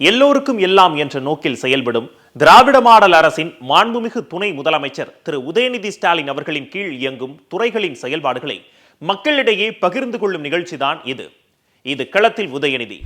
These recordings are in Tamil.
எல்லோருக்கும் எல்லாம் என்ற நோக்கில் செயல்படும் திராவிட மாடல் அரசின் மாண்புமிகு துணை முதலமைச்சர் திரு உதயநிதி ஸ்டாலின் அவர்களின் கீழ் இயங்கும் துறைகளின் செயல்பாடுகளை மக்களிடையே பகிர்ந்து கொள்ளும் நிகழ்ச்சிதான் இது. இது களத்தில் உதயநிதி.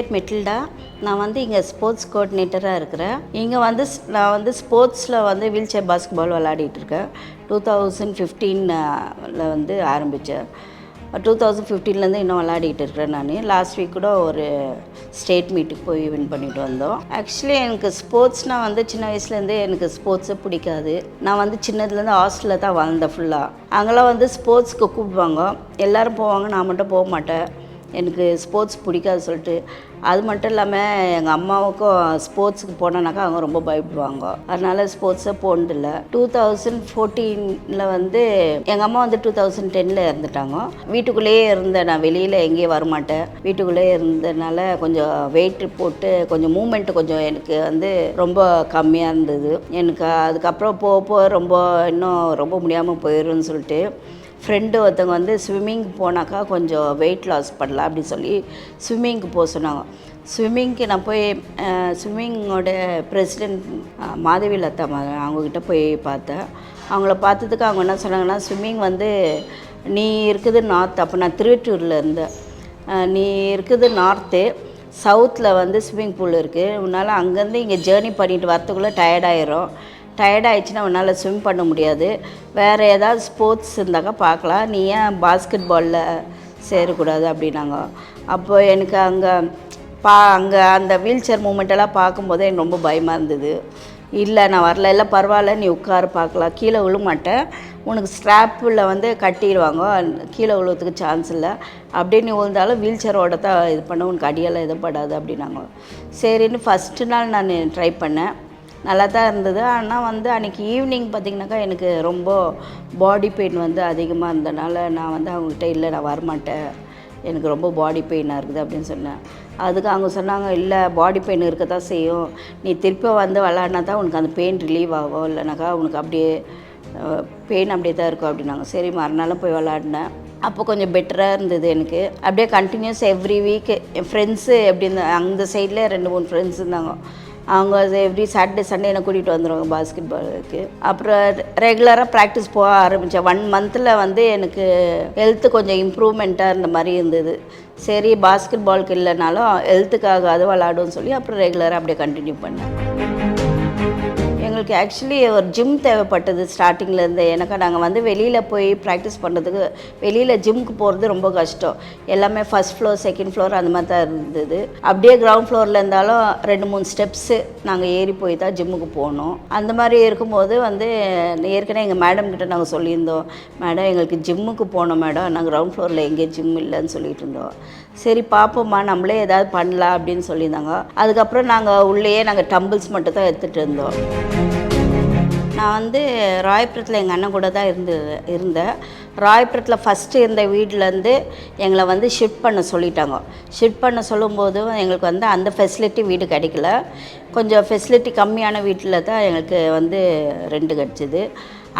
பேர் மெட்டில்டா. நான் வந்து இங்கே ஸ்போர்ட்ஸ் கோஆர்டினேட்டராக இருக்கிறேன். இங்கே வந்து நான் வந்து ஸ்போர்ட்ஸில் வந்து வீல் சேர் பாஸ்கெட்பால் பால் இருக்கேன். டூ தௌசண்ட் ஃபிஃப்டீனில் வந்து ஆரம்பித்தேன் டூ தௌசண்ட் ஃபிஃப்டீன்லேருந்து இன்னும் விளையாடிட்டு இருக்கிறேன் நான். லாஸ்ட் வீக் கூட ஒரு ஸ்டேட் மீட்டுக்கு போய் வின் பண்ணிட்டு வந்தோம். ஆக்சுவலி எனக்கு ஸ்போர்ட்ஸ்னால் வந்து சின்ன வயசுலேருந்தே எனக்கு ஸ்போர்ட்ஸே பிடிக்காது. நான் வந்து சின்னதுலேருந்து ஹாஸ்டலில் தான் வளர்ந்தேன் ஃபுல்லாக அங்கெல்லாம் வந்து ஸ்போர்ட்ஸ்க்கு கூப்பிடுவாங்க. எல்லோரும் போவாங்க. நான் மட்டும் போக மாட்டேன். எனக்கு ஸ்போர்ட்ஸ் பிடிக்காது சொல்லிட்டு. அது மட்டும் இல்லாமல் எங்கள் அம்மாவுக்கும் ஸ்போர்ட்ஸுக்கு போனோன்னாக்கா அவங்க ரொம்ப பயப்படுவாங்க. அதனால் ஸ்போர்ட்ஸே போனதில்ல. டூ தௌசண்ட் ஃபோர்டீனில் வந்து எங்கள் அம்மா வந்து டூ தௌசண்ட் டென்னில் இறந்துட்டாங்க. வீட்டுக்குள்ளேயே இருந்தேன். நான் வெளியில் எங்கேயும் வரமாட்டேன். வீட்டுக்குள்ளேயே இருந்ததுனால கொஞ்சம் வெயிட் போட்டு கொஞ்சம் மூமெண்ட்டு கொஞ்சம் எனக்கு வந்து ரொம்ப கம்மியாக இருந்தது. எனக்கு அதுக்கப்புறம் போக போக ரொம்ப இன்னும் ரொம்ப முடியாமல் போயிடும்னு சொல்லிட்டு ஃப்ரெண்டு ஒருத்தவங்க வந்து ஸ்விம்மிங் போனாக்கா கொஞ்சம் வெயிட் லாஸ் பண்ணலாம் அப்படின்னு சொல்லி ஸ்விம்மிங்க்கு போக சொன்னாங்க. ஸ்விம்மிங்க்கு நான் போய் ஸ்விம்மிங்கோட பிரசிடென்ட் மாதவி லதா மா- அவங்கக்கிட்ட போய் பார்த்தேன். அவங்கள பார்த்ததுக்கு அவங்க என்ன சொன்னாங்கன்னா ஸ்விம்மிங் வந்து நீ இருக்குது நார்த் அப்போ நான் திருவெட்டூரில் இருந்தேன். நீ இருக்குது நார்த்து சவுத்தில் வந்து ஸ்விம்மிங் பூல் இருக்குது உன்னால் அங்கேருந்து இங்கே ஜேர்னி பண்ணிட்டு வரத்துக்குள்ளே டயர்டாயிரும் டயர்டாயிடுச்சுன்னா உன்னால் ஸ்விம் பண்ண முடியாது. வேறு ஏதாவது ஸ்போர்ட்ஸ் இருந்தாக்கா பார்க்கலாம். நீ ஏன் பாஸ்கெட் பாலில் சேரக்கூடாது அப்படின்னாங்க. அப்போ எனக்கு அங்கே பா அங்கே அந்த வீல் சேர் மூமெண்ட்டெல்லாம் பார்க்கும்போது எனக்கு ரொம்ப பயமாக இருந்தது. இல்லை நான் வரல. இல்லை பரவாயில்ல. நீ உட்கார பார்க்கலாம். கீழே விழுமாட்டேன் உனக்கு ஸ்ட்ராப்பில் வந்து கட்டிடுவாங்க. கீழே விழுவதுக்கு சான்ஸ் இல்லை. அப்படியே நீ விழுந்தாலும் வீல் சேரோட தான் இது பண்ண. உனக்கு அடியெல்லாம் எதுவும் படாது அப்படின்னாங்க. சரின்னு ஃபஸ்ட்டு நாள் நான் ட்ரை பண்ணேன். நல்லா தான் இருந்தது. ஆனால் வந்து அன்றைக்கி ஈவினிங் பார்த்திங்கனாக்கா எனக்கு ரொம்ப பாடி பெயின் வந்து அதிகமாக இருந்தனால நான் வந்து அவங்ககிட்ட இல்லை நான் வரமாட்டேன். எனக்கு ரொம்ப பாடி பெயினாக இருக்குது அப்படின்னு சொன்னேன். அதுக்கு அவங்க சொன்னாங்க இல்லை பாடி பெயின் இருக்க தான் செய்யும். நீ திருப்பி வந்து விளாட்னா தான் உனக்கு அந்த பெயின் ரிலீவ் ஆகும். இல்லைனாக்கா உனக்கு அப்படியே பெயின் அப்படியே தான் இருக்கும் அப்படின்னாங்க. சரி மறுநாளும் போய் விளாடினேன் அப்போ கொஞ்சம் பெட்டராக இருந்தது எனக்கு. அப்படியே கண்டினியூஸ் எவ்ரி வீக் என் ஃப்ரெண்ட்ஸு எப்படி இருந்தா அந்த சைடில் ரெண்டு மூணு ஃப்ரெண்ட்ஸ் இருந்தாங்க. அவங்க எவ்ரி சாட்டர்டே சண்டே என்னை கூட்டிகிட்டு வந்துடுவாங்க பாஸ்கெட் பாலுக்கு அப்புறம் ரெகுலராக ப்ராக்டிஸ் போக ஆரம்பித்தேன் ஒன் மந்தில் வந்து எனக்கு ஹெல்த்து கொஞ்சம் இம்ப்ரூவ்மெண்ட்டாக இருந்த மாதிரி இருந்தது. சரி பாஸ்கெட் பாலுக்கு இல்லைனாலும் ஹெல்த்துக்காக அது விளாடுன்னு சொல்லி அப்புறம் ரெகுலராக அப்படியே கண்டினியூ பண்ணேன். எங்களுக்கு ஆக்சுவலி ஒரு ஜிம் தேவைப்பட்டது ஸ்டார்டிங்லேருந்து எனக்கு நாங்கள் வந்து வெளியில் போய் ப்ராக்டிஸ் பண்ணுறதுக்கு வெளியில் ஜிம்முக்கு போகிறது ரொம்ப கஷ்டம். எல்லாமே ஃபஸ்ட் ஃப்ளோர் செகண்ட் ஃப்ளோர் அந்த மாதிரி தான் இருந்தது. அப்படியே கிரவுண்ட் ஃப்ளோரில் இருந்தாலும் ரெண்டு மூணு ஸ்டெப்ஸு நாங்கள் ஏறி போய் தான் ஜிம்முக்கு போனோம். அந்த மாதிரி இருக்கும்போது வந்து ஏற்கனவே எங்கள் மேடம் கிட்ட நாங்கள் சொல்லியிருந்தோம். மேடம் எங்களுக்கு ஜிம்முக்கு போனோம் மேடம் நாங்கள் கிரவுண்ட் ஃப்ளோரில் எங்கேயும் ஜிம் இல்லைன்னு சொல்லிட்டு இருந்தோம். சரி பார்ப்போம்மா நம்மளே ஏதாவது பண்ணலாம் அப்படின்னு சொல்லியிருந்தாங்க. அதுக்கப்புறம் நாங்கள் உள்ளேயே நாங்கள் டம்பிள்ஸ் மட்டும் தான் எடுத்துகிட்டு இருந்தோம். நான் வந்து ராயபுரத்தில் எங்கள் அண்ணன் கூட தான் இருந்து இருந்தேன். ராயபுரத்தில் ஃபஸ்ட்டு இருந்த வீட்டிலேருந்து எங்களை வந்து ஷிஃப்ட் பண்ண சொல்லிட்டாங்க. ஷிஃப்ட் பண்ண சொல்லும்போது எங்களுக்கு வந்து அந்த ஃபெசிலிட்டி வீடு கிடைக்கல. கொஞ்சம் ஃபெசிலிட்டி கம்மியான வீட்டில் தான் எங்களுக்கு வந்து ரெண்டு கிடச்சிது.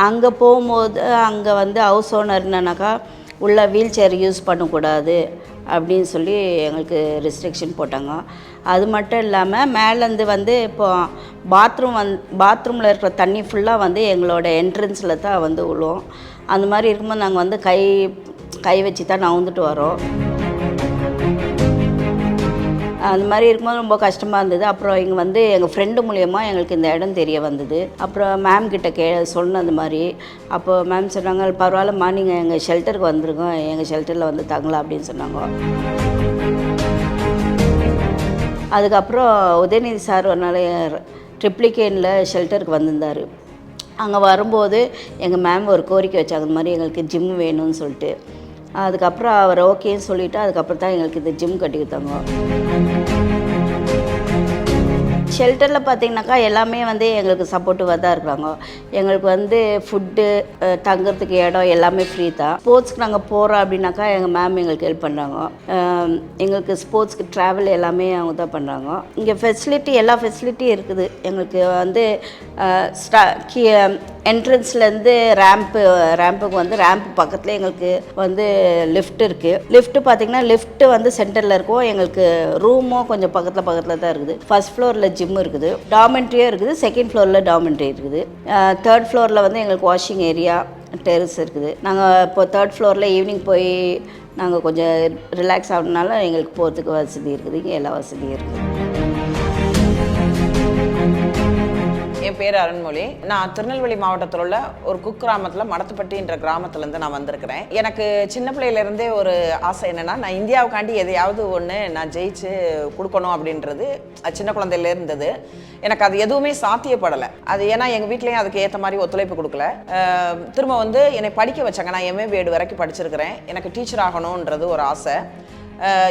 அங்கே போகும்போது அங்கே வந்து ஹவுஸ் ஓனர் என்னன்னாக்கா உள்ள வீல் சேர் யூஸ் பண்ணக்கூடாது. அப்படின்னு சொல்லி எங்களுக்கு ரெஸ்ட்ரிக்ஷன் போட்டாங்க. அது மட்டும் இல்லாமல் மேலேருந்து வந்து இப்போ பாத்ரூம் வந் பாத்ரூமில் இருக்கிற தண்ணி ஃபுல்லாக வந்து எங்களோட என்ட்ரன்ஸில் தான் வந்து விழுவோம் அந்த மாதிரி இருக்கும்போது நாங்கள் வந்து கை கை வச்சு தான் நவுந்துட்டு வரோம். அந்த மாதிரி இருக்கும்போது ரொம்ப கஷ்டமாக இருந்தது. அப்புறம் இங்கே வந்து எங்கள் ஃப்ரெண்டு மூலியமாக எங்களுக்கு இந்த இடம் தெரிய வந்தது. அப்புறம் மேம் கிட்ட கே சொன்னது மாதிரி. அப்போ மேம் சொன்னாங்க பரவாயில்லம்மா நீங்கள் எங்கள் ஷெல்டருக்கு வந்திருக்கோம். எங்கள் ஷெல்டரில் வந்து தங்கலாம் அப்படின்னு சொன்னாங்க. அதுக்கப்புறம் உதயநிதி சார் ஒரு நாள் ட்ரிப்ளிகேனில் ஷெல்டருக்கு வந்திருந்தார். அங்கே வரும்போது எங்கள் மேம் ஒரு கோரிக்கை வச்சாங்க அந்த மாதிரி எங்களுக்கு ஜிம் வேணும்னு சொல்லிட்டு. அதுக்கப்புறம் அவர் ஓகேன்னு சொல்லிவிட்டு அதுக்கப்புறம் தான் எங்களுக்கு இந்த ஜிம் கட்டி கொடுத்தாங்க ஷெல்டரில் பார்த்தீங்கன்னாக்கா எல்லாமே வந்து எங்களுக்கு சப்போர்ட்டிவாக தான் இருக்கிறாங்க. எங்களுக்கு வந்து ஃபுட்டு தங்குறதுக்கு இடம் எல்லாமே ஃப்ரீ தான். ஸ்போர்ட்ஸ்க்கு நாங்கள் போகிறோம் அப்படின்னாக்கா எங்கள் மேம் எங்களுக்கு ஹெல்ப் பண்ணுறாங்க எங்களுக்கு ஸ்போர்ட்ஸ்க்கு ட்ராவல் எல்லாமே அவங்க தான் பண்ணுறாங்க இங்கே ஃபெசிலிட்டி எல்லா ஃபெசிலிட்டியும் இருக்குது. எங்களுக்கு வந்து ஸ்டா கீ என்ட்ரன்ஸ்லேருந்து ரேம்ப்பு ரேம்புக்கு வந்து ரேம்ப் பக்கத்தில் எங்களுக்கு வந்து லிஃப்ட் இருக்குது லிஃப்ட்டு பார்த்தீங்கன்னா லிஃப்ட்டு வந்து சென்டரில் இருக்கும். எங்களுக்கு ரூமும் கொஞ்சம் பக்கத்தில் பக்கத்தில் தான் இருக்குது. ஃபஸ்ட் ஃப்ளோரில் ஜிம் இருக்குது. டாமெண்ட்ரியும் இருக்குது. செகண்ட் ஃப்ளோரில் டாமெண்ட்ரி இருக்குது. தேர்ட் ஃப்ளோரில் வந்து எங்களுக்கு வாஷிங் ஏரியா டெரஸ் இருக்குது. நாங்கள் இப்போ தேர்ட் ஃப்ளோரில் ஈவினிங் போய் நாங்கள் கொஞ்சம் ரிலாக்ஸ் ஆகணுனால எங்களுக்கு போகிறதுக்கு வசதி இருக்குது. இங்கே எல்லா வசதியும் இருக்குது என் பேர் அருண்மொழி. நான் திருநெல்வேலி மாவட்டத்தில் உள்ள ஒரு குக்கிராமத்தில் மடத்துப்பட்டின்ற கிராமத்துலேருந்து நான் வந்திருக்கிறேன். எனக்கு சின்ன பிள்ளையிலேருந்தே ஒரு ஆசை என்னென்னா நான் இந்தியாவுக்காண்டி எதையாவது ஒன்று நான் ஜெயிச்சு கொடுக்கணும் அப்படின்றது சின்ன குழந்தையில இருந்தது. எனக்கு அது எதுவுமே சாத்தியப்படலை. அது ஏன்னா எங்கள் வீட்லேயும் அதுக்கு ஏற்ற மாதிரி ஒத்துழைப்பு கொடுக்கல. திரும்ப வந்து என்னை படிக்க வச்சாங்க. நான் எம்ஏ பிஎட் வரைக்கும் படிச்சிருக்கிறேன். எனக்கு டீச்சர் ஆகணுன்றது ஒரு ஆசை.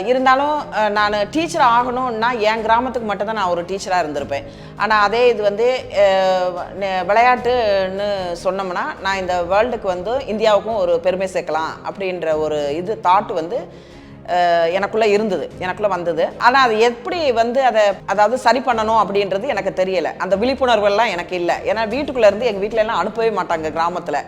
இருந்தாலும் நான் டீச்சர் ஆகணும்னா என் கிராமத்துக்கு மட்டும்தான் நான் ஒரு டீச்சராக இருந்திருப்பேன். ஆனால் அதே இது வந்து விளையாட்டுன்னு சொன்னோம்னா நான் இந்த வேர்ல்டுக்கு வந்து இந்தியாவுக்கும் ஒரு பெருமை சேர்க்கலாம் அப்படின்ற ஒரு இது தாட் வந்து எனக்குள்ளே இருந்தது. எனக்குள்ளே வந்தது. ஆனால் அது எப்படி வந்து அதை அதாவது சரி பண்ணணும் அப்படின்றது எனக்கு தெரியலை. அந்த விழிப்புணர்வு எல்லாம் எனக்கு இல்லை. ஏன்னா வீட்டுக்குள்ளேருந்து எங்கள் வீட்டிலலாம் எல்லாம் அனுப்பவே மாட்டாங்க கிராமத்தில்.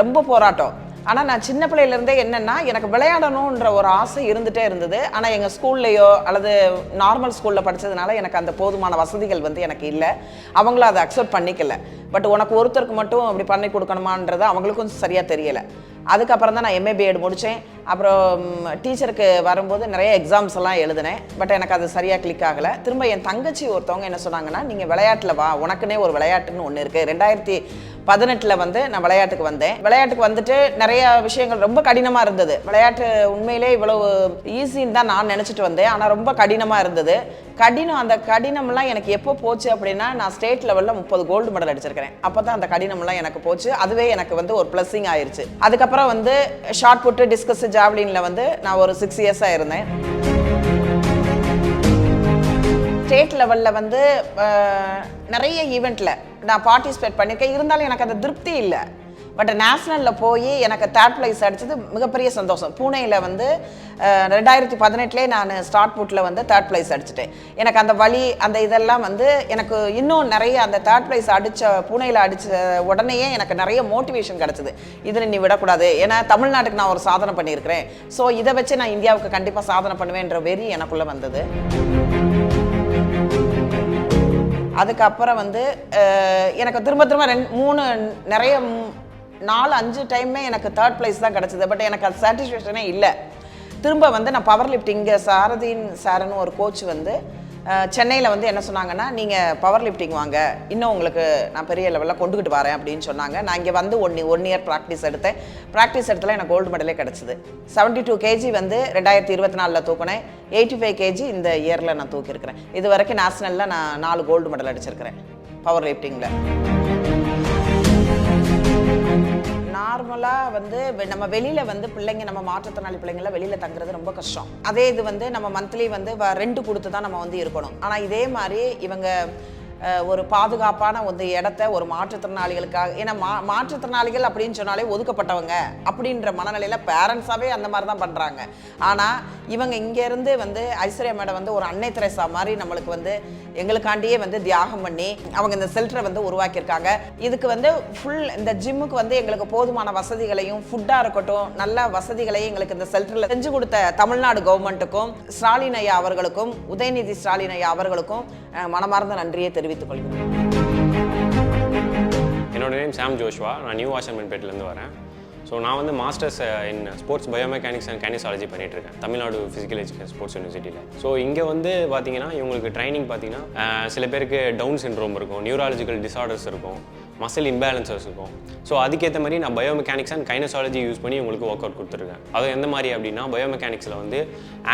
ரொம்ப போராட்டம். ஆனால் நான் சின்ன பிள்ளையிலேருந்தே என்னென்னா எனக்கு விளையாடணுன்ற ஒரு ஆசை இருந்துகிட்டே இருந்தது. ஆனால் எங்கள் ஸ்கூல்லையோ அல்லது நார்மல் ஸ்கூலில் படித்ததுனால எனக்கு அந்த போதுமான வசதிகள் வந்து எனக்கு இல்லை. அவங்களும் அதை அக்செப்ட் பண்ணிக்கல. பட் உனக்கு ஒருத்தருக்கு மட்டும் அப்படி பண்ணி கொடுக்கணுமான்றது அவங்களுக்கும் சரியாக தெரியலை. அதுக்கப்புறம் தான் நான் எம்ஏ பிஎட் முடித்தேன் அப்புறம் டீச்சருக்கு வரும்போது நிறைய எக்ஸாம்ஸ் எல்லாம் எழுதினேன். பட் எனக்கு அது சரியாக கிளிக் ஆகலை. திரும்ப என் தங்கச்சி ஒருத்தவங்க என்ன சொன்னாங்கன்னா நீங்கள் விளையாட்டில் வா. உனக்குன்னே ஒரு விளையாட்டுன்னு ஒன்று இருக்குது ரெண்டாயிரத்தி பதினெட்டில் வந்து நான் விளையாட்டுக்கு வந்தேன். விளையாட்டுக்கு வந்துட்டு நிறைய விஷயங்கள் ரொம்ப கடினமாக இருந்தது. விளையாட்டு உண்மையிலே இவ்வளவு ஈஸின்னு தான் நான் நினச்சிட்டு வந்தேன். ஆனால் ரொம்ப கடினமாக இருந்தது. கடினம் அந்த கடினம்லாம் எனக்கு எப்போ போச்சு அப்படின்னா நான் ஸ்டேட் லெவலில் முப்பது கோல்டு மெடல் அடிச்சிருக்கிறேன். அப்போ தான் அந்த கடினம்லாம் எனக்கு போச்சு. அதுவே எனக்கு வந்து ஒரு ப்ளஸ்ஸிங் ஆயிருச்சு. அதுக்கப்புறம் வந்து ஷார்ட் புட்டு டிஸ்கஸ் ஜாவ்லினில் வந்து நான் ஒரு சிக்ஸ் இயர்ஸாக இருந்தேன். ஸ்டேட் லெவலில் வந்து நிறைய ஈவெண்ட்டில் நான் பார்ட்டிசிபேட் பண்ணியிருக்கேன் இருந்தாலும் எனக்கு அந்த திருப்தி இல்லை. பட் நேஷ்னலில் போய் எனக்கு தேர்ட் ப்ரைஸ் அடித்தது மிகப்பெரிய சந்தோஷம். பூனேயில் வந்து ரெண்டாயிரத்தி பதினெட்டுலேயே நான் ஸ்டார்ட் புட்டில் வந்து தேர்ட் ப்ரைஸ் அடிச்சிட்டேன். எனக்கு அந்த வழி அந்த இதெல்லாம் வந்து எனக்கு இன்னும் நிறைய அந்த தேர்ட் ப்ரைஸ் அடித்த பூனேயில் அடித்த உடனேயே எனக்கு நிறைய மோட்டிவேஷன் கிடச்சிது. இதில் நீ விடக்கூடாது. ஏன்னா தமிழ்நாட்டுக்கு நான் ஒரு சாதனை பண்ணியிருக்கிறேன். ஸோ இதை வச்சு நான் இந்தியாவுக்கு கண்டிப்பாக சாதனை பண்ணுவேன்ற வெறி எனக்குள்ளே வந்தது. அதுக்கப்புறம் வந்து எனக்கு திரும்ப திரும்ப ரெண்டு மூணு நிறைய நாலு அஞ்சு டைமே எனக்கு தேர்ட் ப்ரைஸ் தான் கிடச்சிது. பட் எனக்கு அது சாட்டிஸ்ஃபேக்ஷனே இல்லை. திரும்ப வந்து நான் பவர் லிஃப்டிங் சாரதின் சாருன்னு ஒரு கோச் வந்து சென்னையில் வந்து என்ன சொன்னாங்கன்னா நீங்கள் பவர் லிஃப்டிங் வாங்க. இன்னும் உங்களுக்கு நான் பெரிய லெவலில் கொண்டுக்கிட்டு வரேன் அப்படின்னு சொன்னாங்க. நான் இங்கே வந்து ஒன் ஒன் இயர் ப்ராக்டிஸ் எடுத்தேன். ப்ராக்டிஸ் எடுத்துல எனக்கு கோல்டு மெடலே கிடச்சிது. செவன்ட்டி டூ கேஜி வந்து ரெண்டாயிரத்தி இருபத்தி நாலில் தூக்கினேன். எயிட்டி ஃபைவ் கேஜி இந்த இயரில் நான் தூக்கியிருக்கிறேன். இது வரைக்கும் நேஷனலில் நான் நாலு கோல்டு மெடல் அடிச்சிருக்கிறேன் பவர் லிஃப்டிங்கில் நார்மலாக வந்து நம்ம வெளியில் வந்து பிள்ளைங்க நம்ம மாற்றுத்திறனாளி பிள்ளைங்கள வெளியில் தங்குறது ரொம்ப கஷ்டம். அதே இது வந்து நம்ம மந்த்லி வந்து ரெண்டு கொடுத்து தான் நம்ம வந்து இருக்கணும். ஆனால் இதே மாதிரி இவங்க ஒரு பாதுகாப்பான ஒரு இடத்த ஒரு மாற்றுத்திறனாளிகளுக்காக ஏன்னா மா மாற்றுத்திறனாளிகள் அப்படின்னு சொன்னாலே ஒதுக்கப்பட்டவங்க அப்படின்ற மனநிலையில் பேரண்ட்ஸாகவே அந்த மாதிரி தான் பண்ணுறாங்க ஆனால் இவங்க இங்கேருந்து வந்து ஐஸ்வர்யா மேடம் வந்து ஒரு அன்னை திரேசா மாதிரி நம்மளுக்கு வந்து எங்களுக்காண்டியே வந்து தியாகம் பண்ணி அவங்க இந்த செல்டரை வந்து உருவாக்கியிருக்காங்க. இதுக்கு வந்து ஃபுல் இந்த ஜிம்முக்கு வந்து எங்களுக்கு போதுமான வசதிகளையும் ஃபுட்டாக இருக்கட்டும் நல்ல வசதிகளையும் எங்களுக்கு இந்த செல்டரில் செஞ்சு கொடுத்த தமிழ்நாடு கவர்மெண்ட்டுக்கும் ஸ்டாலின் ஐயா அவர்களுக்கும் உதயநிதி ஸ்டாலின் ஐயா அவர்களுக்கும் மனமார்ந்த நன்றியை தெரிவித்துக் கொள்கிறேன். என்னோட நேம் சாம் ஜோஷ்வா நான் நியூ வாஷர்மென்பேட்டிலேருந்து வரேன். ஸோ நான் வந்து masters in sports biomechanics and kinesiology பண்ணிட்டு இருக்கேன். தமிழ்நாடு ஃபிசிக்கல் எஜுகேஷன் ஸ்போர்ட்ஸ் யூனிவர்சிட்டியில் ஸோ இங்கே வந்து பார்த்தீங்கன்னா இவங்களுக்கு ட்ரைனிங் பார்த்தீங்கன்னா uh, சில பேருக்கு டவுன் சின்ரோம் இருக்கும் நியூராலஜிக்கல் டிசார்டர்ஸ் இருக்கும். மசில் இம்பேலன்சஸ் இருக்கும் ஸோ அதுக்கேற்ற மாதிரி நான் பயோமெக்கானிக்ஸ் அண்ட் கைனசாலஜி யூஸ் பண்ணி உங்களுக்கு ஒர்க் அவுட் கொடுத்துருக்கேன். அது எந்த மாதிரி அப்படின்னா பயோமெக்கானிக்ஸில் வந்து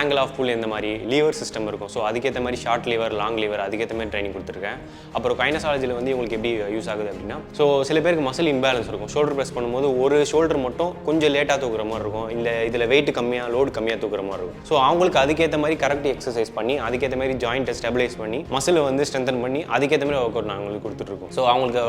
ஆங்கிள் ஆஃப் புல் எந்த மாதிரி லீவர் சிஸ்டம் இருக்கும். ஸோ அதுக்கேற்ற மாதிரி ஷார்ட் லீவர் லாங் லீவர் அதுக்கேற்ற மாதிரி ட்ரைனிங் கொடுத்துருக்கேன். அப்புறம் கைனசாலஜியில் வந்து உங்களுக்கு எப்படி யூஸ் ஆகுது அப்படின்னா ஸோ சில பேருக்கு மசில் இம்பேலன்ஸ் இருக்கும். ஷோல்டர் ப்ரெஸ் பண்ணும்போது ஒரு ஷோல்டர் மட்டும் கொஞ்சம் லேட்டாக தூக்குற மாதிரி இருக்கும். இல்லை இதில் வெயிட் கம்மியாக லோடு கம்மியாக தூக்குற மாதிரி இருக்கும். ஸோ அவங்களுக்கு அதுக்கேற்ற மாதிரி கரெக்ட் எக்ஸசைஸ் பண்ணி அதுக்கேற்ற மாதிரி ஜாயிண்ட்டை ஸ்டெபிலைஸ் பண்ணி மசிலை வந்து ஸ்ட்ரென்தன் பண்ணி அதுக்கேற்ற மாதிரி ஒர்க் அவுட் நாங்கள் உங்களுக்கு கொடுத்துட்ருக்கோம் ஸோ அவங்களுக்கு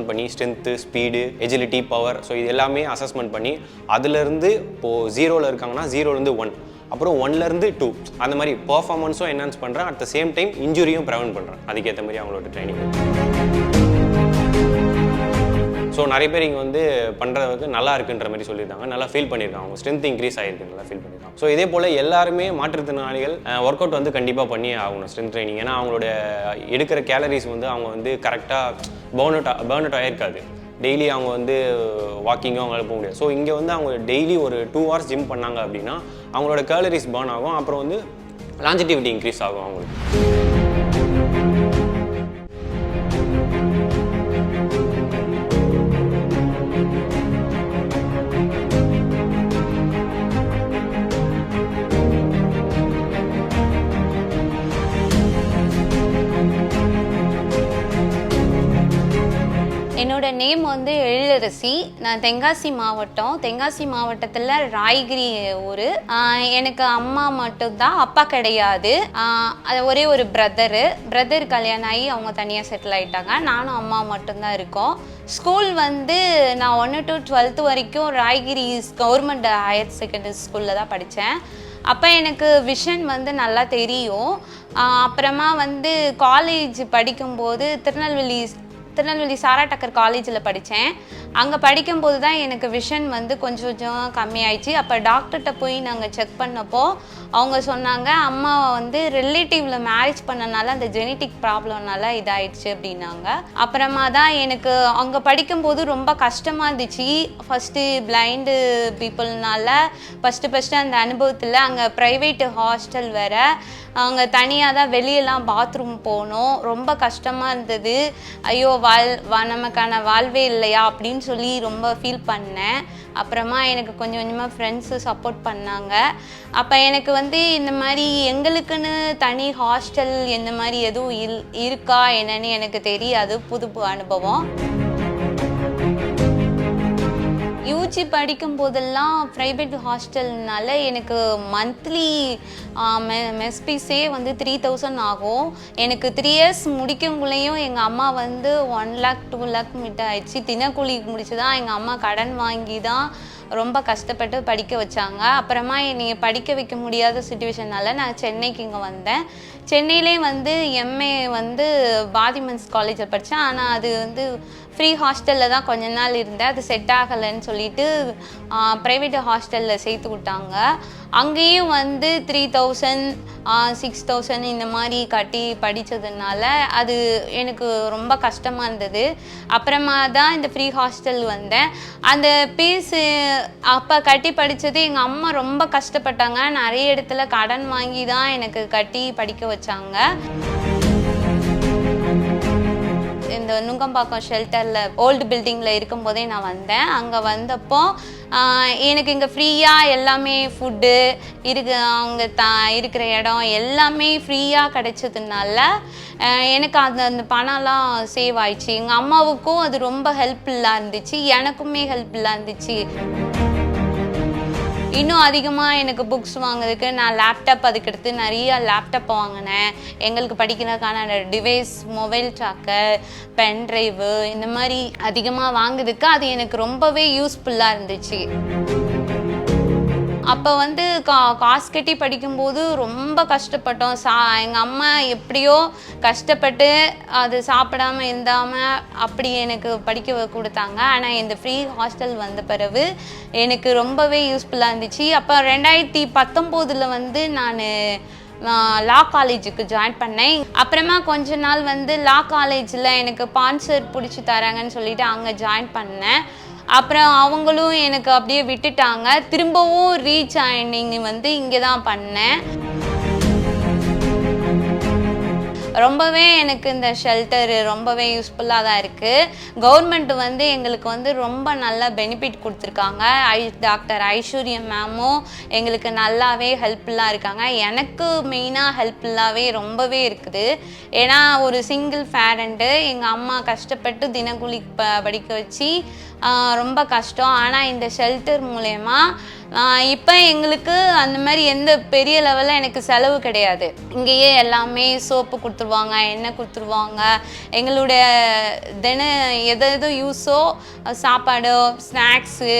அசஸ்மெண்ட் பண்ணி strength speed agility power so இது எல்லாமே அசஸ்மெண்ட் பண்ணி அதுலேருந்து இப்போது ஜீரோவில் இருக்காங்கன்னா ஜீரோலேருந்து ஒன் அப்புறம் ஒன்லேருந்து டூ அந்த மாதிரி பர்ஃபார்மன்ஸும் என்ஹான்ஸ் பண்ணுறேன் அட் த சேம் டைம் இன்ஜுரியும் ப்ரிவென்ட் பண்ணுறேன் அதுக்கேற்ற மாதிரி அவங்களோட ட்ரைனிங் ஸோ நிறைய பேர் இங்கே வந்து பண்ணுறதுக்கு நல்லா இருக்குன்ற மாதிரி சொல்லியிருக்காங்க. நல்லா ஃபீல் பண்ணியிருக்காங்க. அவங்க ஸ்ட்ரென்த் இன்க்ரீஸ் ஆகிருக்கு நல்லா ஃபீல் பண்ணியிருக்காங்க. ஸோ இதே போல் எல்லாருமே மாற்றுத்திறனாளிகள் ஒர்க் அவுட் வந்து கண்டிப்பாக பண்ணி ஆகணும் ஸ்ட்ரென்த் ட்ரைனிங் ஏன்னா அவங்களோட எடுக்கிற கேலரிஸ் வந்து அவங்க வந்து கரெக்டாக பர்ன் அவுட் பர்ன் அவுட் ஆகிருக்காது டெய்லி அவங்க வந்து வாக்கிங்கும் அவங்களால போக முடியாது. ஸோ இங்கே வந்து அவங்க டெய்லி ஒரு டூ ஹவர்ஸ் ஜிம் பண்ணாங்க அப்படின்னா அவங்களோட கேலரிஸ் பர்ன் ஆகும். அப்புறம் வந்து லாஞ்சிட்டிவிட்டி இன்க்ரீஸ் ஆகும் அவங்களுக்கு. நேம் வந்து எழிலரசி. நான் தென்காசி மாவட்டம். தென்காசி மாவட்டத்தில் ராய்கிரி ஊர். எனக்கு அம்மா மட்டும்தான் அப்பா கிடையாது. அது ஒரே ஒரு பிரதரு பிரதர் கல்யாணம் ஆகி அவங்க தனியாக செட்டில் ஆயிட்டாங்க. நானும் அம்மா மட்டும்தான் இருக்கோம். ஸ்கூல் வந்து நான் ஒன்று டு டுவெல்த்து வரைக்கும் ராய்கிரி கவர்மெண்ட் ஹையர் செகண்டரி ஸ்கூலில் தான் படித்தேன் அப்போ எனக்கு விஷன் வந்து நல்லா தெரியும். அப்புறமா வந்து காலேஜ் படிக்கும்போது திருநெல்வேலி திருநெல்வேலி சாரா டக்கர் காலேஜில் படித்தேன் அங்கே படிக்கும்போது தான் எனக்கு விஷன் வந்து கொஞ்சம் கொஞ்சம் கம்மியாயிடுச்சு. அப்போ டாக்டர்கிட்ட போய் நாங்கள் செக் பண்ணப்போ அவங்க சொன்னாங்க அம்மா வந்து ரிலேட்டிவில் மேரேஜ் பண்ணனால அந்த ஜெனட்டிக் ப்ராப்ளம்னால இதாயிடுச்சு அப்படின்னாங்க. அப்புறமா தான் எனக்கு அங்கே படிக்கும்போது ரொம்ப கஷ்டமாக இருந்துச்சு. ஃபஸ்ட்டு பிளைண்டு பீப்புள்னால ஃபஸ்ட்டு ஃபஸ்ட்டு அந்த அனுபவத்தில் அங்கே ப்ரைவேட் ஹாஸ்டல் வேற. அங்கே தனியாக தான் வெளியெல்லாம் பாத்ரூம் போகணும் ரொம்ப கஷ்டமாக இருந்தது. ஐயோ வாழ் வா நமக்கான வாழ்வே இல்லையா அப்படின்னு சொல்லி ரொம்ப ஃபீல் பண்ணேன். அப்புறமா எனக்கு கொஞ்சம் கொஞ்சமாக ஃப்ரெண்ட்ஸு சப்போர்ட் பண்ணாங்க. அப்போ எனக்கு வந்து இந்த மாதிரி எங்களுக்குன்னு தனி ஹாஸ்டல் இந்த மாதிரி எதுவும் இல் இருக்கா என்னன்னு எனக்கு தெரியாது. புது அனுபவம். யூஜி படிக்கும் போதெல்லாம் ப்ரைவேட் ஹாஸ்டல்னால எனக்கு மந்த்லி மெஸ் ஃபீஸே வந்து த்ரீ தௌசண்ட் ஆகும். எனக்கு த்ரீ இயர்ஸ் முடிக்கும்குள்ளேயும் எங்கள் அம்மா வந்து ஒன் லேக் டூ லேக் மிட்ட ஆயிடுச்சு. தினக்கூலி முடிச்சு தான் எங்கள் அம்மா கடன் வாங்கி தான் ரொம்ப கஷ்டப்பட்டு படிக்க வச்சாங்க. அப்புறமா என்னைய படிக்க வைக்க முடியாத சுச்சுவேஷனால நான் சென்னைக்கு இங்கே வந்தேன். சென்னையிலே வந்து எம்ஏ வந்து பாதிமன்ஸ் காலேஜில் படித்தேன் ஆனால் அது வந்து ஃப்ரீ ஹாஸ்டலில் தான் கொஞ்ச நாள் இருந்தேன். அது செட் ஆகலைன்னு சொல்லிட்டு ப்ரைவேட் ஹாஸ்டலில் சேர்த்து விட்டாங்க. அங்கேயும் வந்து த்ரீ தௌசண்ட் சிக்ஸ் தௌசண்ட் இந்த மாதிரி கட்டி படித்ததுனால அது எனக்கு ரொம்ப கஷ்டமாக இருந்தது. அப்புறமா தான் இந்த ஃப்ரீ ஹாஸ்டல் வந்தேன். அந்த பீஸு அப்போ கட்டி படித்தது எங்கள் அம்மா ரொம்ப கஷ்டப்பட்டாங்க. நிறைய இடத்துல கடன் வாங்கி தான் எனக்கு கட்டி படிக்க வச்சாங்க. இந்த நுங்கம்பாக்கம் ஷெல்டரில் ஓல்டு பில்டிங்கில் இருக்கும்போதே நான் வந்தேன். அங்கே வந்தப்போ எனக்கு இங்கே ஃப்ரீயாக எல்லாமே ஃபுட்டு இருக்கு அங்கே த இருக்கிற இடம் எல்லாமே ஃப்ரீயாக கிடைச்சதுனால எனக்கு அந்த அந்த பணம்லாம் சேவ் ஆயிடுச்சு. எங்கள் அம்மாவுக்கும் அது ரொம்ப ஹெல்ப்ஃபுல்லாக இருந்துச்சு. எனக்குமே ஹெல்ப்ஃபுல்லாக இருந்துச்சு. இன்னும் அதிகமாக எனக்கு புக்ஸ் வாங்குறதுக்கு நான் லேப்டாப் அதுக்கடுத்து நிறைய லேப்டாப் வாங்கினேன். எங்களுக்கு படிக்கிறதுக்கான device mobile tracker pen drive இந்த மாதிரி அதிகமாக வாங்குறதுக்கு அது எனக்கு ரொம்பவே யூஸ்ஃபுல்லாக இருந்துச்சு. அப்போ வந்து கா காசு கட்டி படிக்கும்போது ரொம்ப கஷ்டப்பட்டோம். சா எங்கள் அம்மா எப்படியோ கஷ்டப்பட்டு அது சாப்பிடாம இருந்தாமல் அப்படி எனக்கு படிக்க கொடுத்தாங்க. ஆனால் இந்த ஃப்ரீ ஹாஸ்டல் வந்த பிறகு எனக்கு ரொம்பவே யூஸ்ஃபுல்லாக இருந்துச்சு. அப்போ ரெண்டாயிரத்தி பத்தொம்போதில் வந்து நான் லா காலேஜுக்கு ஜாயின் பண்ணேன். அப்புறமா கொஞ்ச நாள் வந்து லா காலேஜில் எனக்கு பான்சர் பிடிச்சி தராங்கன்னு சொல்லிட்டு அங்கே ஜாயின் பண்ணேன். அப்புறம் அவங்களும் எனக்கு அப்படியே விட்டுட்டாங்க. திரும்பவும் ரீச் ஆயினிங் வந்து இங்கே தான் பண்ணேன். ரொம்பவே எனக்கு இந்த ஷெல்டர் ரொம்பவே யூஸ்ஃபுல்லாக தான் இருக்குது கவர்மெண்ட் வந்து எங்களுக்கு வந்து ரொம்ப நல்ல பெனிஃபிட் கொடுத்துருக்காங்க. ஐ டாக்டர் ஐஸ்வர்யா மேமும் எங்களுக்கு நல்லாவே ஹெல்ப்ஃபுல்லாக இருக்காங்க. எனக்கு மெயினாக ஹெல்ப்ஃபுல்லாகவே ரொம்பவே இருக்குது. ஏன்னா ஒரு சிங்கிள் பேரண்ட்டு எங்கள் அம்மா கஷ்டப்பட்டு தினக்கூலி ப படிக்க வச்சு ரொம்ப கஷ்டம். ஆனால் இந்த ஷெல்டர் மூலயமா இப்போ எங்களுக்கு அந்த மாதிரி எந்த பெரிய லெவலில் எனக்கு செலவு கிடையாது. இங்கேயே எல்லாமே சோப்பு கொடுத்துருவாங்க எண்ணெய் கொடுத்துருவாங்க. எங்களுடைய தின எது எது யூஸோ சாப்பாடோ ஸ்நாக்ஸு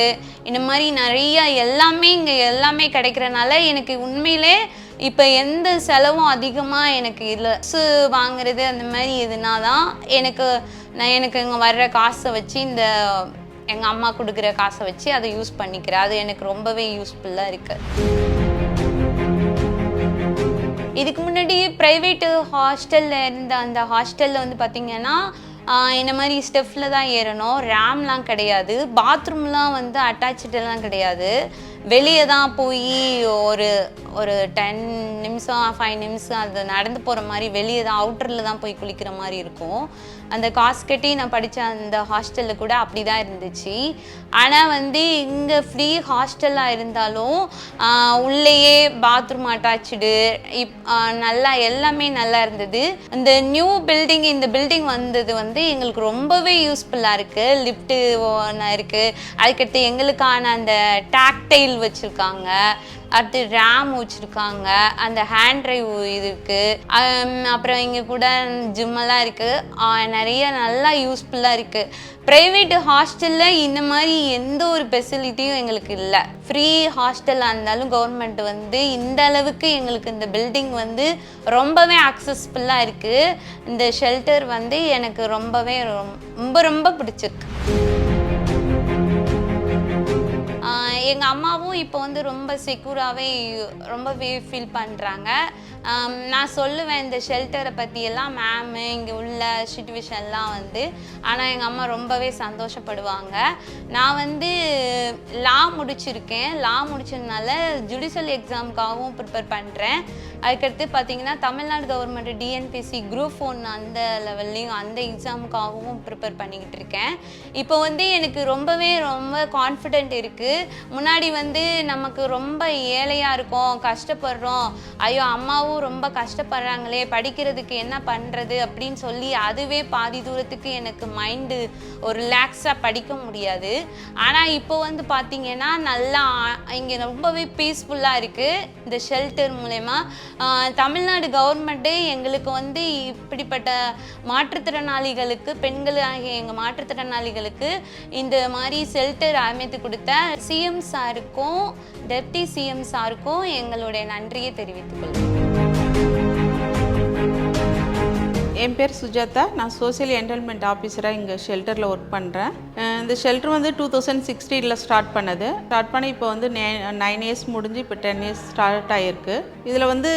இந்த மாதிரி நிறைய எல்லாமே இங்கே எல்லாமே கிடைக்கிறனால எனக்கு உண்மையிலே இப்போ எந்த செலவும் அதிகமாக எனக்கு இல்லை. ட்ரெஸ்ஸு வாங்குறது அந்த மாதிரி இதுனா தான் எனக்கு நான் எனக்கு இங்கே வர்ற காசை வச்சு இந்த எங்கள் அம்மா கொடுக்குற காசை வச்சு அதை யூஸ் பண்ணிக்கிறேன் அது எனக்கு ரொம்பவே யூஸ்ஃபுல்லாக இருக்குது இதுக்கு முன்னாடி ப்ரைவேட்டு ஹாஸ்டலில் இருந்த அந்த ஹாஸ்டலில் வந்து பார்த்திங்கன்னா இந்த மாதிரி ஸ்டெஃப்பில் தான் ஏறணும். ரேம்லாம் கிடையாது. பாத்ரூம்லாம் வந்து அட்டாச்செல்லாம் கிடையாது. வெளியே தான் போய் ஒரு ஒரு டென் நிமிஷம் ஃபைவ் நிமிஷம் அது நடந்து போகிற மாதிரி வெளியே தான் அவுட்டரில் தான் போய் குளிக்கிற மாதிரி இருக்கும். அந்த காசு கட்டி நான் படித்த அந்த ஹாஸ்டலில் கூட அப்படி தான் இருந்துச்சு. ஆனால் வந்து இங்கே ஃப்ரீ ஹாஸ்டலாக இருந்தாலும் உள்ளேயே பாத்ரூம் அட்டாச்சுடு இப் நல்லா எல்லாமே நல்லா இருந்தது. இந்த நியூ பில்டிங் இந்த பில்டிங் வந்தது வந்து எங்களுக்கு ரொம்பவே யூஸ்ஃபுல்லாக இருக்குது லிஃப்ட்டு இருக்குது அதுக்கடுத்து எங்களுக்கான அந்த டாக்டைல் வச்சுருக்காங்க. அடுத்து ரேம் வச்சுருக்காங்க அந்த ஹேண்ட் ட்ரைவ் இது இருக்குது அப்புறம் இங்கே கூட ஜிம்மெல்லாம் இருக்குது நிறைய நல்லா யூஸ்ஃபுல்லாக இருக்குது ப்ரைவேட் ஹாஸ்டலில் இந்த மாதிரி எந்த ஒரு ஃபெசிலிட்டியும் எங்களுக்கு இல்லை. ஃப்ரீ ஹாஸ்டலாக இருந்தாலும் கவர்மெண்ட் வந்து இந்த அளவுக்கு எங்களுக்கு இந்த பில்டிங் வந்து ரொம்பவே அக்சஸ்ஃபுல்லாக இருக்குது இந்த ஷெல்டர் வந்து எனக்கு ரொம்பவே ரொம்ப ரொம்ப பிடிச்சிருக்கு. எங்கள் அம்மாவும் இப்போ வந்து ரொம்ப செக்யூராகவே ரொம்பவே ஃபீல் பண்ணுறாங்க நான் சொல்லுவேன் இந்த ஷெல்டரை பற்றியெல்லாம் மேமு இங்கே உள்ள சுச்சுவேஷன்லாம் வந்து ஆனால் எங்கள் அம்மா ரொம்பவே சந்தோஷப்படுவாங்க. நான் வந்து லா முடிச்சிருக்கேன். லா முடிச்சதுனால ஜுடிஷியல் எக்ஸாமுக்காகவும் ப்ரிப்பேர் பண்ணுறேன் அதுக்கடுத்து பார்த்தீங்கன்னா Tamil Nadu government TNPSC group one அந்த லெவல்லையும் அந்த எக்ஸாமுக்காகவும் ப்ரிப்பேர் பண்ணிக்கிட்டு இருக்கேன். இப்போ வந்து எனக்கு ரொம்பவே ரொம்ப கான்ஃபிடென்ட் இருக்குது முன்னாடி வந்து நமக்கு ரொம்ப ஏழையாக இருக்கோம் கஷ்டப்படுறோம். ஐயோ அம்மாவும் ரொம்ப கஷ்டப்படுறாங்களே படிக்கிறதுக்கு என்ன பண்ணுறது அப்படின்னு சொல்லி அதுவே பாதி தூரத்துக்கு எனக்கு மைண்டு ஒரு ரிலாக்ஸாக படிக்க முடியாது. ஆனால் இப்போ வந்து பார்த்தீங்கன்னா நல்லா இங்கே ரொம்பவே பீஸ்ஃபுல்லாக இருக்குது இந்த ஷெல்டர் மூலயமா தமிழ்நாடு கவர்மெண்ட்டு எங்களுக்கு வந்து இப்படிப்பட்ட மாற்றுத்திறனாளிகளுக்கு பெண்கள் ஆகிய எங்கள் மாற்றுத்திறனாளிகளுக்கு இந்த மாதிரி ஷெல்டர் அமைத்து கொடுத்த சிஎம் சாருக்கும் டெப்டி சிஎம் சாருக்கும் எங்களுடைய நன்றியை தெரிவித்துக் கொள்கிறேன். என் பேர் சுஜாதா. நான் சோஷியல் என்டெல்மெண்ட் ஆஃபீஸராக இங்கே ஷெல்டரில் ஒர்க் பண்ணுறேன் இந்த ஷெல்டர் வந்து டூ தௌசண்ட் சிக்ஸ்டீனில் ஸ்டார்ட் பண்ணது. ஸ்டார்ட் பண்ணி இப்போ வந்து நே நைன் இயர்ஸ் முடிஞ்சு இப்போ டென் இயர்ஸ் ஸ்டார்ட் ஆகிருக்கு இதில் வந்து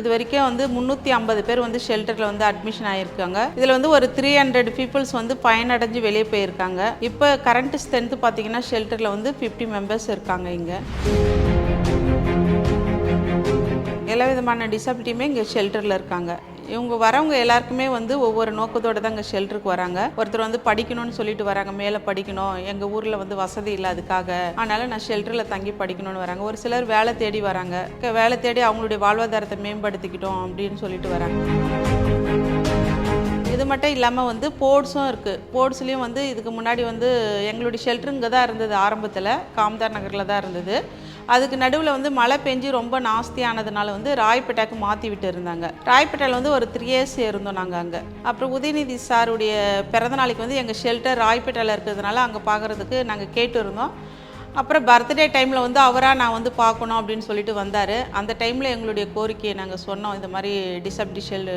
இது வரைக்கும் வந்து முந்நூற்றி ஐம்பது பேர் வந்து ஷெல்டரில் வந்து அட்மிஷன் ஆகியிருக்காங்க இதில் வந்து ஒரு த்ரீ ஹண்ட்ரட் பீப்புள்ஸ் வந்து பயனடைஞ்சு வெளியே போயிருக்காங்க. இப்போ கரண்ட் ஸ்ட்ரென்த்து பார்த்தீங்கன்னா ஷெல்டரில் வந்து ஃபிஃப்டி மெம்பர்ஸ் இருக்காங்க இங்கே. எல்லா விதமான டிசபிலிட்டியுமே இங்கே ஷெல்டரில் இருக்காங்க. இவங்க வரவங்க எல்லாருக்குமே வந்து ஒவ்வொரு நோக்கத்தோடு தான் இங்கே ஷெல்டருக்கு வராங்க. ஒருத்தர் வந்து படிக்கணும்னு சொல்லிட்டு வராங்க. மேலே படிக்கணும். எங்கள் ஊரில் வந்து வசதி இல்லை அதுக்காக. அதனால் நான் ஷெல்டரில் தங்கி படிக்கணும்னு வராங்க. ஒரு சிலர் வேலை தேடி வராங்க. க- வேலை தேடி அவங்களுடைய வாழ்வாதாரத்தை மேம்படுத்திக்கிட்டோம் அப்படின்னு சொல்லிட்டு வராங்க. இது மட்டும் இல்லாமல் வந்து போர்ட்ஸும் இருக்குது போர்ட்ஸ்லேயும் வந்து இதுக்கு முன்னாடி வந்து எங்களுடைய ஷெல்டருங்க இங்கே தான் இருந்தது. ஆரம்பத்தில் காம்தார் நகரில் தான் இருந்தது. அதுக்கு நடுவில் வந்து மழை பெஞ்சு ரொம்ப நாஸ்தியானதுனால வந்து ராய்பேட்டாக்கு மாற்றி விட்டு இருந்தாங்க ராய்பேட்டையில் வந்து ஒரு த்ரீ இயர்ஸ் இருந்தோம் நாங்கள் அங்கே. அப்புறம் உதயநிதி சாருடைய பிறந்த நாளைக்கு வந்து எங்கள் ஷெல்டர் ராய்பேட்டையில் இருக்கிறதுனால அங்கே பார்க்குறதுக்கு நாங்கள் கேட்டு இருந்தோம் அப்புறம் பர்த்டே டைமில் வந்து அவராக நான் வந்து பார்க்கணும் அப்படின்னு சொல்லிட்டு வந்தார். அந்த டைமில் எங்களுடைய கோரிக்கையை நாங்கள் சொன்னோம். இந்த மாதிரி டிசபிலிட்டி ஷெல்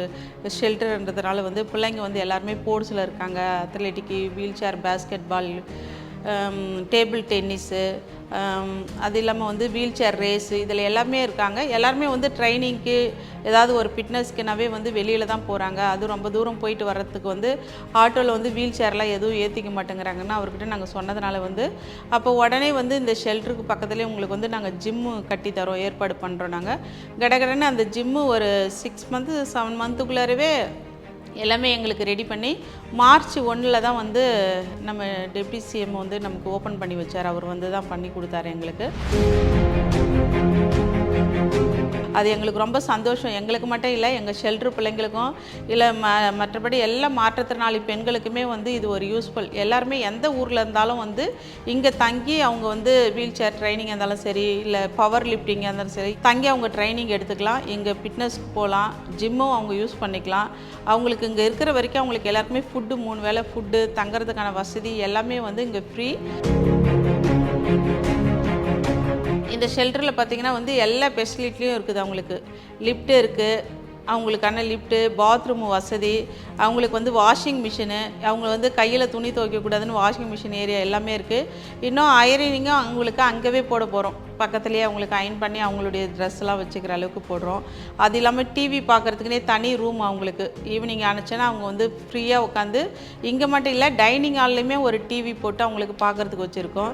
ஷெல்டர்ன்றதுனால வந்து பிள்ளைங்க வந்து எல்லாருமே ஸ்போர்ட்ஸில் இருக்காங்க. Athletic wheelchair basketball Um, table tennis um, அது இல்லாமல் வந்து வீல் சேர் ரேஸு இதில் எல்லாமே இருக்காங்க. எல்லாருமே வந்து ட்ரைனிங்க்கு ஏதாவது ஒரு ஃபிட்னஸ்க்குனாவே வந்து வெளியில் தான் போகிறாங்க அது ரொம்ப தூரம் போயிட்டு வர்றதுக்கு வந்து ஆட்டோவில் வந்து வீல் சேர்லாம் எதுவும் ஏற்றிக்க மாட்டேங்கிறாங்கன்னு அவர்கிட்ட நாங்கள் சொன்னதுனால வந்து அப்போ உடனே வந்து இந்த ஷெல்டருக்கு பக்கத்துலேயே உங்களுக்கு வந்து நாங்கள் ஜிம்மு கட்டி தரோம் ஏற்பாடு பண்ணுறோம் நாங்கள் கடகடன்னு அந்த ஜிம்மு ஒரு சிக்ஸ் மந்த்து செவன் மந்த்துக்குள்ளாரவே எல்லாமே எங்களுக்கு ரெடி பண்ணி மார்ச் ஒன்றில் தான் வந்து நம்ம டெப்டி சிஎம் வந்து நமக்கு ஓப்பன் பண்ணி வச்சார். அவர் வந்து தான் பண்ணி கொடுத்தாரு எங்களுக்கு. அது எங்களுக்கு ரொம்ப சந்தோஷம். எங்களுக்கு மட்டும் இல்லை எங்கள் ஷெல்டர் பிள்ளைங்களுக்கும் இல்லை ம மற்றபடி எல்லா மாற்றுத்திறனாளி பெண்களுக்குமே வந்து இது ஒரு யூஸ்ஃபுல் எல்லாருமே எந்த ஊரில் இருந்தாலும் வந்து இங்கே தங்கி அவங்க வந்து வீல் சேர் ட்ரைனிங் இருந்தாலும் சரி இல்லை பவர் லிஃப்டிங்காக இருந்தாலும் சரி தங்கி அவங்க ட்ரைனிங் எடுத்துக்கலாம். இங்கே ஃபிட்னஸ் போகலாம் ஜிம்மும் அவங்க யூஸ் பண்ணிக்கலாம். அவங்களுக்கு இங்கே இருக்கிற வரைக்கும் அவங்களுக்கு எல்லாருக்குமே ஃபுட்டு மூணு வேளை ஃபுட்டு தங்குறதுக்கான வசதி எல்லாமே வந்து இங்கே ஃப்ரீ இந்த ஷெல்டரில் பார்த்தீங்கன்னா வந்து எல்லா ஃபெசிலிட்டியும் இருக்குது அவங்களுக்கு. லிஃப்ட்டு இருக்குது அவங்களுக்கான லிஃப்ட்டு பாத்ரூம் வசதி அவங்களுக்கு வந்து வாஷிங் மிஷினு அவங்க வந்து கையில் துணி துவைக்கக்கூடாதுன்னு வாஷிங் மிஷின் ஏரியா எல்லாமே இருக்குது இன்னும் அயரினிங்கும் அவங்களுக்கு அங்கேவே போட போகிறோம் பக்கத்துலேயே அவங்களுக்கு அயன் பண்ணி அவங்களுடைய ட்ரெஸ்லாம் வச்சுக்கிற அளவுக்கு போடுறோம். அது இல்லாமல் டிவி பார்க்குறதுக்குனே தனி ரூம் அவங்களுக்கு. ஈவினிங் ஆனிச்சுன்னா அவங்க வந்து ஃப்ரீயாக உட்காந்து இங்கே மட்டும் இல்லை டைனிங் ஹால்லையுமே ஒரு டிவி போட்டு அவங்களுக்கு பார்க்குறதுக்கு வச்சுருக்கோம்.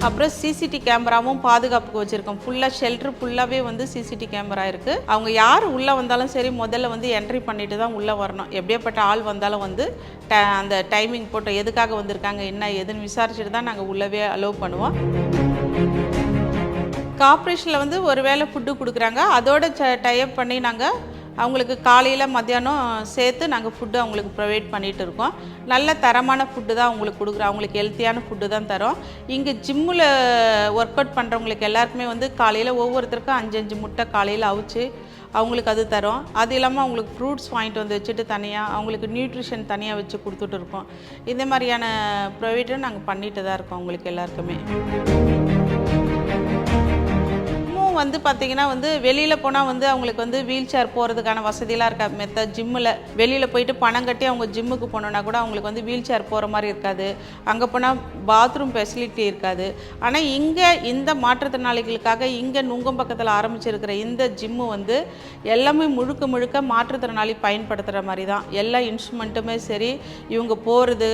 அப்புறம் சிசிடி கேமராவும் பாதுகாப்புக்கு வச்சுருக்கோம். ஃபுல்லாக ஷெல்டர் ஃபுல்லாகவே வந்து சிசிடி கேமரா இருக்குது அவங்க யார் உள்ளே வந்தாலும் சரி முதல்ல வந்து என்ட்ரி பண்ணிட்டு தான் உள்ளே வரணும். எப்படியாப்பட்ட ஆள் வந்தாலும் வந்து ட- அந்த டைமிங் போட்டோம் எதுக்காக வந்திருக்காங்க என்ன ஏதுன்னு விசாரிச்சுட்டு தான் நாங்கள் உள்ளவே அலோவ் பண்ணுவோம். கார்ப்பரேஷனில் வந்து ஒரு வேளை ஃபுட்டு கொடுக்குறாங்க. அதோட டைப் பண்ணி நாங்கள் அவங்களுக்கு காலையில் மத்தியானம் சேர்த்து நாங்கள் ஃபுட்டு அவங்களுக்கு ப்ரொவைட் பண்ணிகிட்டு இருக்கோம். நல்ல தரமான ஃபுட்டு தான் அவங்களுக்கு கொடுக்குறோம். அவங்களுக்கு ஹெல்த்தியான ஃபுட்டு தான் தரோம். இங்கே ஜிம்மில் ஒர்க் அவுட் பண்ணுறவங்களுக்கு எல்லாருக்குமே வந்து காலையில் ஒவ்வொருத்தருக்கும் அஞ்சு அஞ்சு முட்டை காலையில் அவிச்சு அவங்களுக்கு அது தரோம். அது இல்லாமல் அவங்களுக்கு ஃப்ரூட்ஸ் வாங்கிட்டு வந்து வச்சுட்டு தனியாக அவங்களுக்கு நியூட்ரிஷன் தனியாக வச்சு கொடுத்துட்டு இருக்கோம். இந்த மாதிரியான ப்ரொவைடும் நாங்கள் பண்ணிட்டு தான் இருக்கோம் அவங்களுக்கு எல்லாருக்குமே. வந்து பார்த்தீங்கன்னா வந்து வெளியில் போனால் வந்து அவங்களுக்கு வந்து வீல் சேர் போகிறதுக்கான வசதியெலாம் இருக்காது மெத்த ஜிம்மில் வெளியில் போயிட்டு பணம் கட்டி அவங்க ஜிம்முக்கு போனோன்னா கூட அவங்களுக்கு வந்து வீல் சேர் போகிற மாதிரி இருக்காது. அங்கே போனால் பாத்ரூம் ஃபெசிலிட்டி இருக்காது. ஆனால் இங்கே இந்த மாற்றுத்திறனாளிகளுக்காக இங்கே நுங்கம்பக்கத்தில் ஆரம்பிச்சிருக்கிற இந்த ஜிம்மு வந்து எல்லாமே முழுக்க முழுக்க மாற்றுத்திறனாளி பயன்படுத்துகிற மாதிரி தான். எல்லா இன்ஸ்ட்ருமெண்ட்டுமே சரி இவங்க போகிறது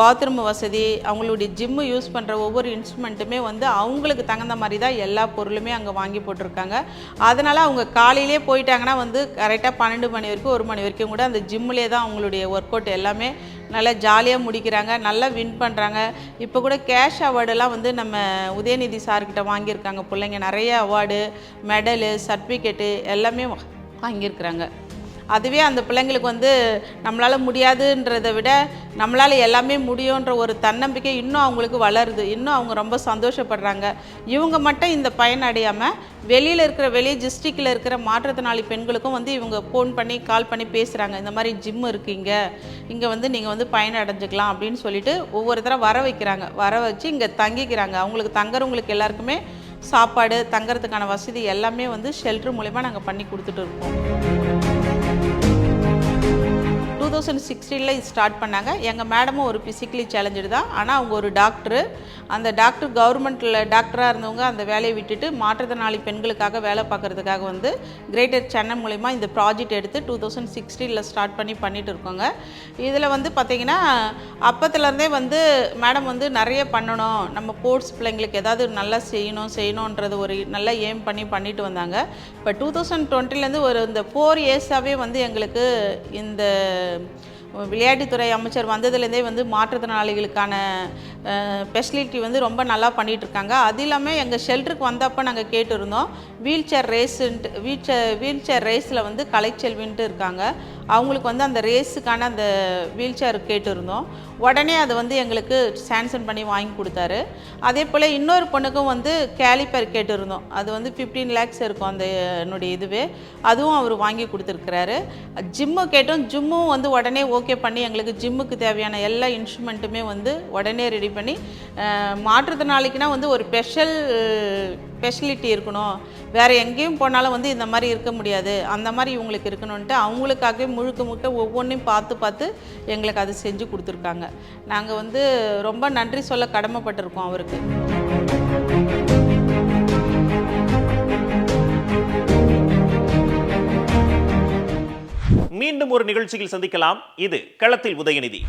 பாத்ரூம் வசதி அவங்களுடைய ஜிம்மு யூஸ் பண்ணுற ஒவ்வொரு இன்ஸ்ட்ருமெண்ட்டுமே வந்து அவங்களுக்கு தகுந்த மாதிரி தான் எல்லா பொருளுமே அங்கே வாங்கி போட்டிருக்காங்க. அதனால் அவங்க காலையிலே போயிட்டாங்கன்னா வந்து கரெக்டாக பன்னெண்டு மணி வரைக்கும் ஒரு மணி வரைக்கும் கூட அந்த ஜிம்மிலே தான் அவங்களுடைய ஒர்க் அவுட் எல்லாமே நல்லா ஜாலியாக முடிக்கிறாங்க. நல்லா வின் பண்ணுறாங்க இப்போ கூட கேஷ் அவார்டெல்லாம் வந்து நம்ம உதயநிதி சார்கிட்ட வாங்கியிருக்காங்க. பிள்ளைங்க நிறைய அவார்டு மெடலு சர்டிஃபிகேட்டு எல்லாமே வாங்கியிருக்கிறாங்க. அதுவே அந்த பிள்ளைங்களுக்கு வந்து நம்மளால் முடியாதுன்றதை விட நம்மளால் எல்லாமே முடியுன்ற ஒரு தன்னம்பிக்கை இன்னும் அவங்களுக்கு வளருது. இன்னும் அவங்க ரொம்ப சந்தோஷப்படுறாங்க. இவங்க மட்டும் இந்த பயன் அடையாமல் வெளியில் இருக்கிற வெளி டிஸ்ட்ரிக்டில் இருக்கிற மாற்றுத்திறனாளி பெண்களுக்கும் வந்து இவங்க ஃபோன் பண்ணி கால் பண்ணி பேசுகிறாங்க இந்த மாதிரி ஜிம் இருக்கீங்க இங்கே. வந்து நீங்கள் வந்து பயனடைஞ்சிக்கலாம் அப்படின்னு சொல்லிட்டு ஒவ்வொருத்தரை வர வைக்கிறாங்க. வர வச்சு இங்கே தங்கிக்கிறாங்க. அவங்களுக்கு தங்குறவங்களுக்கு எல்லாருக்குமே சாப்பாடு தங்குறதுக்கான வசதி எல்லாமே வந்து ஷெல்டர் மூலயமா நாங்கள் பண்ணி கொடுத்துட்டு இருக்கோம். டூ தௌசண்ட் சிக்ஸ்டீனில் ஸ்டார்ட் பண்ணாங்க. எங்கள் மேடமும் ஒரு ஃபிசிக்கலி சேலஞ்சு தான். ஆனால் அவங்க ஒரு டாக்டரு அந்த டாக்டர் கவர்மெண்ட்டில் டாக்டராக இருந்தவங்க அந்த வேலையை விட்டுட்டு மாற்றுத்திறனாளி பெண்களுக்காக வேலை பார்க்குறதுக்காக வந்து கிரேட்டர் சென்னை மூலிமா இந்த ப்ராஜெக்ட் எடுத்து டூ தௌசண்ட் சிக்ஸ்டீனில் ஸ்டார்ட் பண்ணி பண்ணிகிட்டு இருக்கோங்க. இதில் வந்து பார்த்திங்கன்னா அப்பத்துலேருந்தே வந்து மேடம் வந்து நிறைய பண்ணணும். நம்ம ஸ்போர்ட்ஸ் பிள்ளைங்களுக்கு ஏதாவது நல்லா செய்யணும் செய்யணுன்றது ஒரு நல்ல ஏம் பண்ணி பண்ணிட்டு வந்தாங்க. இப்போ டூ தௌசண்ட் டுவெண்ட்டிலேருந்து ஒரு இந்த ஃபோர் இயர்ஸாகவே வந்து எங்களுக்கு இந்த விளையாட்டுத்துறை அமைச்சர் வந்ததுலேருந்தே வந்து மாற்றுத்திறனாளிகளுக்கான ஃபெசிலிட்டி வந்து ரொம்ப நல்லா பண்ணிகிட்ருக்காங்க அது இல்லாமல் எங்கள் ஷெல்டருக்கு வந்தப்போ நாங்கள் கேட்டிருந்தோம். வீல் சேர் ரேஸுன்ட்டு வீல் சேர் வீல் சேர் ரேஸில் வந்து கலைச்செல்வின்ட்டு இருக்காங்க. அவங்களுக்கு வந்து அந்த ரேஸுக்கான அந்த வீல் சேர் கேட்டிருந்தோம். உடனே அதை வந்து எங்களுக்கு சான்சன் பண்ணி வாங்கி கொடுத்தாரு. அதே போல் இன்னொரு பொண்ணுக்கும் வந்து கேலிப்பர் கேட்டிருந்தோம். அது வந்து ஃபிஃப்டீன் லேக்ஸ் இருக்கும் அந்த என்னுடைய இதுவே. அதுவும் அவர் வாங்கி கொடுத்துருக்குறாரு. ஜிம்மு கேட்டோம். ஜிம்மும் வந்து உடனே ஓகே பண்ணி எங்களுக்கு ஜிம்முக்கு தேவையான எல்லா இன்ஸ்ட்ருமெண்ட்டுமே வந்து உடனே ரெடி பண்ணி மாற்றுத்திறனாளிக்குனா வந்து ஒரு ஸ்பெஷல் ஸ்பெஷலிட்டி இருக்கணும். வேறு எங்கேயும் போனாலும் வந்து இந்த மாதிரி இருக்க முடியாது. அந்த மாதிரி இவங்களுக்கு இருக்கணுன்ட்டு அவங்களுக்காகவே முழுக்க முழுக்க ஒவ்வொன்றையும் பார்த்து பார்த்து எங்களுக்கு அது செஞ்சு கொடுத்துருக்காங்க. நாங்கள் வந்து ரொம்ப நன்றி சொல்ல கடமைப்பட்டிருக்கோம் அவருக்கு. மீண்டும் ஒரு நிகழ்ச்சியில் சந்திக்கலாம். இது களத்தில் உதயநிதி.